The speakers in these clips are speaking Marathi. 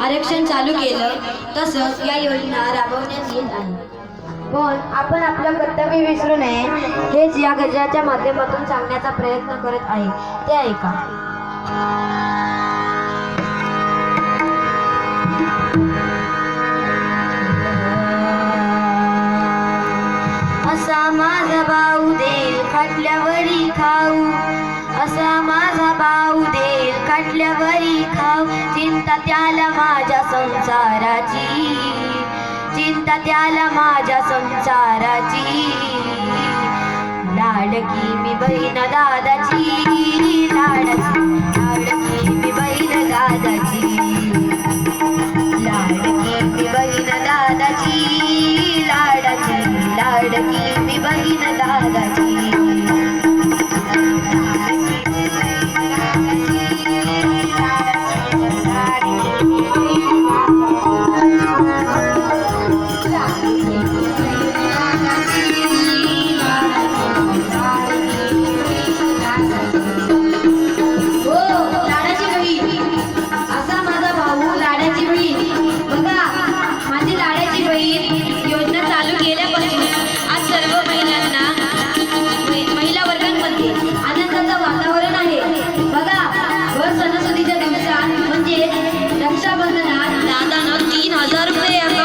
आरक्षण चालू केलं तसंच या योजना राबवण्यात येत आहे. पण आपण आपलं कर्तव्य विसरू नये हेच या गजराच्या माध्यमातून सांगण्याचा प्रयत्न करत आहे. ते ऐका. असा माझा भाऊ देईल खाटल्यावरी खाऊ. असा माझा भाऊ देईल खटल्यावरी खाऊ. चिंता त्याला माझ्या संसाराची. चिंता त्याला माझ्या संसाराची. लाडकी मी बहीण दादाची. लाडकी लाडकी मी बहीण दादाची. হাজার প্রেম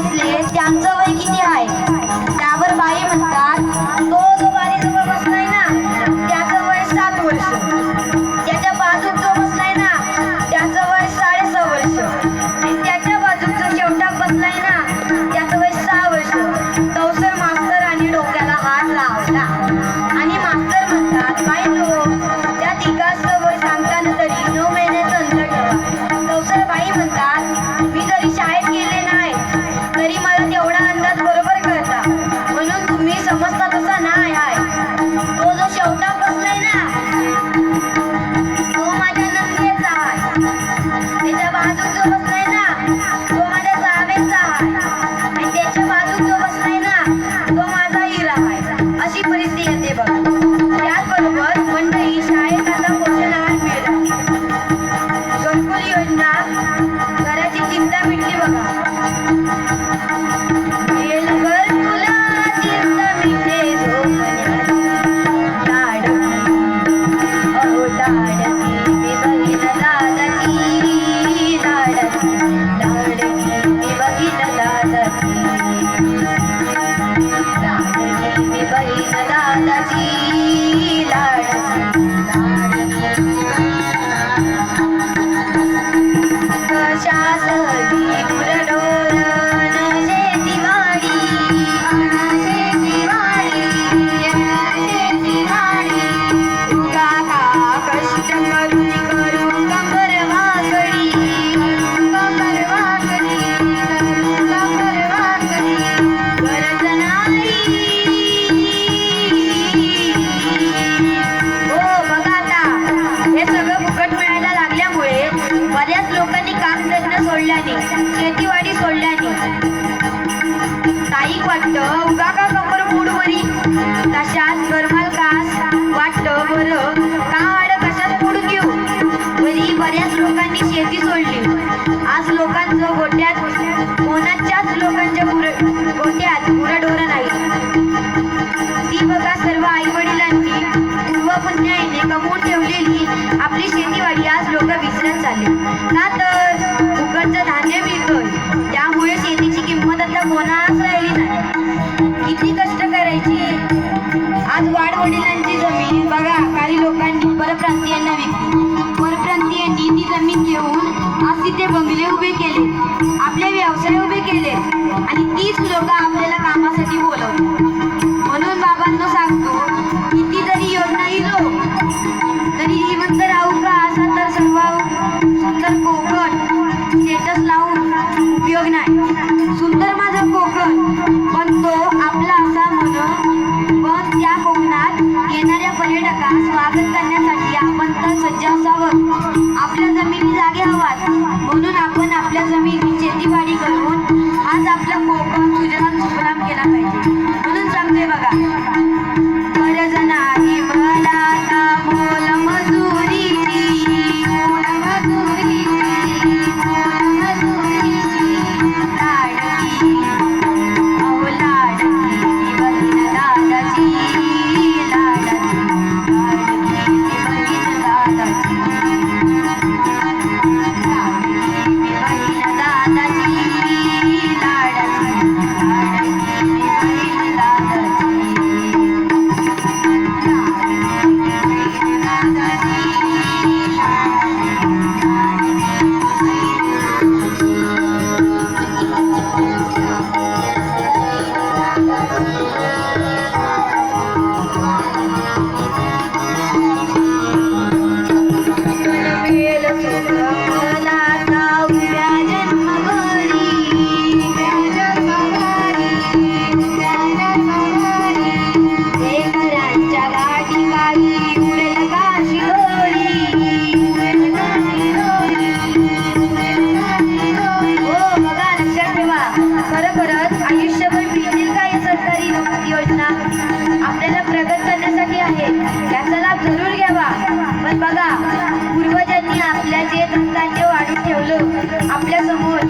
बसले त्यांचं वय किती आहे? त्यावर बाई म्हणते पूर्व पुण्याईने कमवून ठेवलेली आपली शेतीवाडी आज लोक विसरत झाले का तर? फुकटचं धान्य मिळतं. त्यामुळे शेतीची किंमत आता कोणाच राहिली नाही. किती कष्ट करायची? आज वाडवडिलांची जमीन बघा काही लोकांनी परप्रांतीयांना विकली परप्रांतीयांनी ती जमीन घेऊन आज तिथे बंगले उभे केले. आपले व्यवसाय उभे केले. आणि तीच लोक आपल्याला कामाला आपल्या जमीन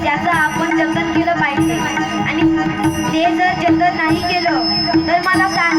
त्याचं आपण जतन केलं पाहिजे. आणि ते जर जतन नाही केलं तर मला सांग.